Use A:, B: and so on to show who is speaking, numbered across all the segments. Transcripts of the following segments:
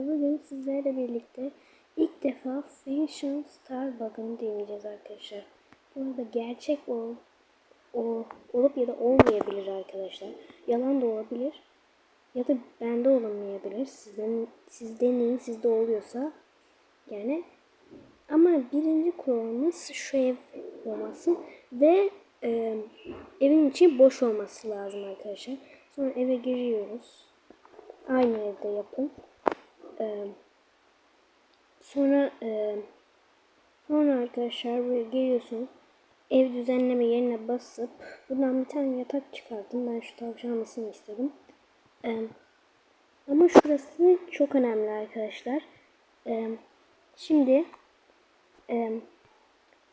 A: Bugün sizlerle birlikte ilk defa Fashion Star bug'ını deneyeceğiz arkadaşlar. Burada gerçek ol, o, olup ya da olmayabilir arkadaşlar. Yalan da olabilir. Ya da bende olamayabilir. Sizden, siz deneyin sizde oluyorsa. Yani ama birinci kuralımız şu ev olması ve e, evin içi boş olması lazım arkadaşlar. Sonra eve giriyoruz. Aynı evde yapın. Ee, sonra e, sonra arkadaşlar buraya geliyorsunuz. Ev düzenleme yerine basıp buradan bir tane yatak çıkardım. Ben şu tavşanlısını istedim. Ee, ama şurası çok önemli arkadaşlar. Ee, şimdi e,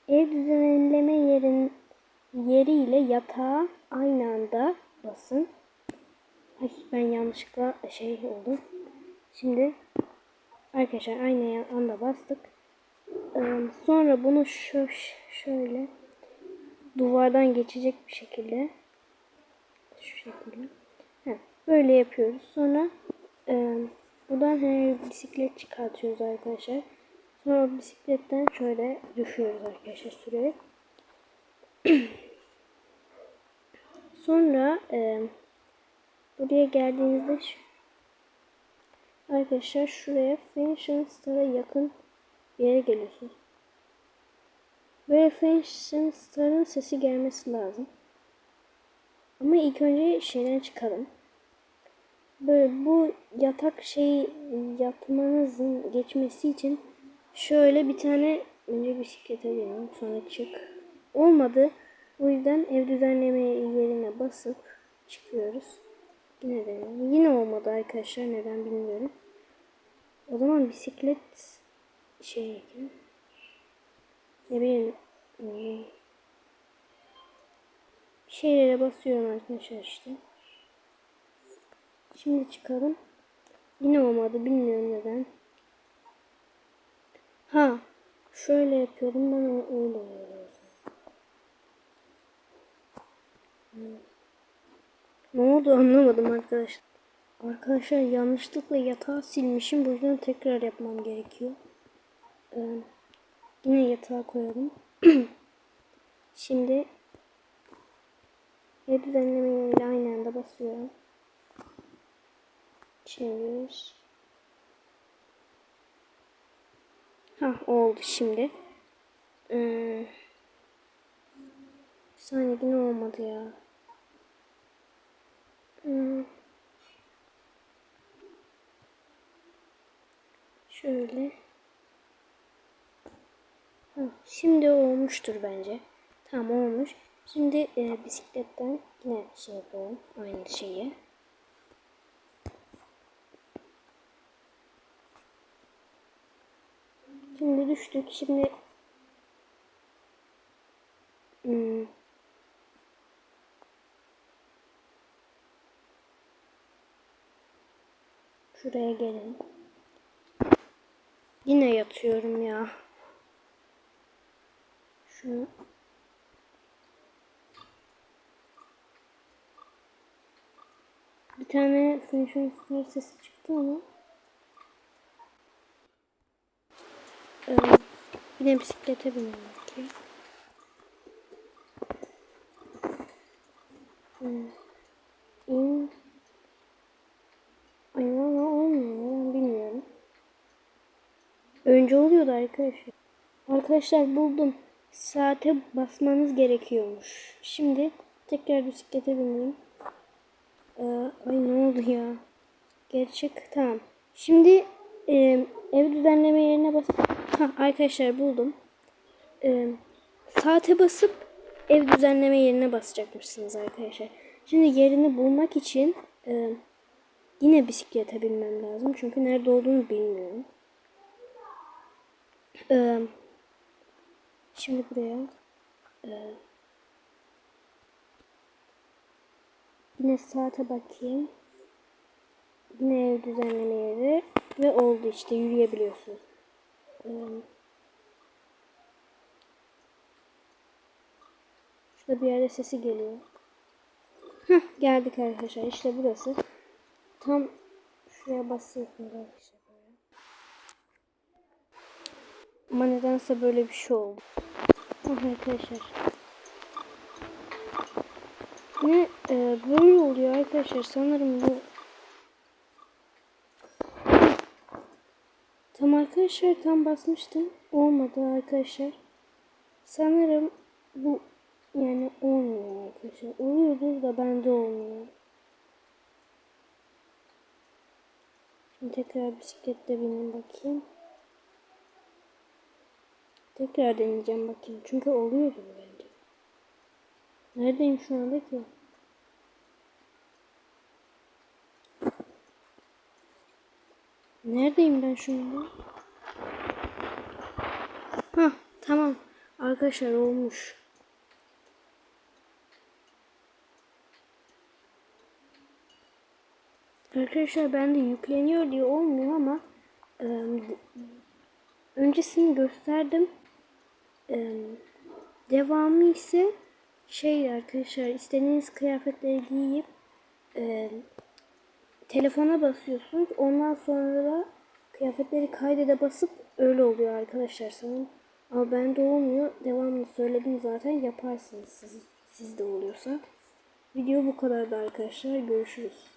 A: ev düzenleme yerin yeriyle yatağa aynı anda basın. Ay ben yanlışlıkla şey oldum. Şimdi arkadaşlar aynı anda bastık. Ee, sonra bunu şu şöyle duvardan geçecek bir şekilde şu şekilde Heh, böyle yapıyoruz. Sonra e, buradan her bisiklet çıkartıyoruz arkadaşlar. Sonra bisikletten şöyle düşüyoruz arkadaşlar sürerek. Sonra e, buraya geldiğinizde şu Arkadaşlar şuraya Fashion Star'a yakın bir yere geliyorsunuz. Böyle Fashion Star'ın sesi gelmesi lazım. Ama ilk önce şeyden çıkalım. Böyle bu yatak şey yatmanızın geçmesi için şöyle bir tane önce bisiklete binelim sonra çık. Olmadı. O yüzden ev düzenleme yerine basıp çıkıyoruz. Yine deneyelim. Yine olmadı arkadaşlar. Neden bilmiyorum. O zaman bisiklet şey ne bileyim hmm. şeylere basıyorum arkadaşlar işte. Şimdi çıkalım. Yine olmadı. Bilmiyorum neden. Ha. Şöyle yapıyorum. Ben öyle oluyor. Ne oldu anlamadım arkadaşlar. Arkadaşlar yanlışlıkla yatağı silmişim. Bu yüzden tekrar yapmam gerekiyor. Ee, yine yatağa koyalım. Şimdi ev düzenleme yeriyle aynı anda basıyorum. Çevir. Ha oldu şimdi. Ee, bir saniye yine olmadı ya. Hmm. Şöyle. Şimdi olmuştur bence. Tamam olmuş. Şimdi e, bisikletten yine şey yapalım. Aynı şeyi. Şimdi düştük. Şimdi hmm. Şuraya gelin. Yine yatıyorum ya. Şunu Bir tane Finishing Star sesi çıktı ama ee, yine bisiklete binelim ki. Hmm. İn Ay valla olmuyor. Ben bilmiyorum. Önce oluyordu arkadaşlar. Arkadaşlar buldum. Saate basmanız gerekiyormuş. Şimdi tekrar bisiklete binelim. Ee, ay ne oldu ya? Gerçek tamam. Şimdi e, ev düzenleme yerine bas. Ha, arkadaşlar buldum. E, saate basıp ev düzenleme yerine basacakmışsınız arkadaşlar. Şimdi yerini bulmak için e, Yine bisiklete binmem lazım. Çünkü nerede olduğunu bilmiyorum. Ee, şimdi buraya ee, yine saate bakayım. Yine ev düzenleme yeri ve oldu işte yürüyebiliyorsunuz. Ee, şurada bir yerde sesi geliyor. Heh, geldik arkadaşlar işte burası. Tam şuraya basıyorsunuz arkadaşlar böyle. Ama nedense böyle bir şey oldu. Ah arkadaşlar. Ne e, böyle oluyor arkadaşlar sanırım bu Tam arkadaşlar tam basmıştım. Olmadı arkadaşlar. Sanırım bu yani olmuyor arkadaşlar. Oluyordur da bende olmuyor. Şimdi tekrar bisiklette bineyim bakayım. Tekrar deneyeceğim bakayım. Çünkü oluyordu bu bence. Neredeyim şu anda ki? Neredeyim ben şu anda? Hah tamam. Arkadaşlar olmuş. Arkadaşlar bende yükleniyor diye olmuyor ama e, öncesini gösterdim. Devamı ise şey arkadaşlar istediğiniz kıyafetleri giyip e, telefona basıyorsunuz. Ondan sonra da kıyafetleri kaydede basıp öyle oluyor arkadaşlar sanırım. Ama bende olmuyor. Devamını söyledim zaten yaparsınız siz, sizde oluyorsa. Video bu kadardı arkadaşlar. Görüşürüz.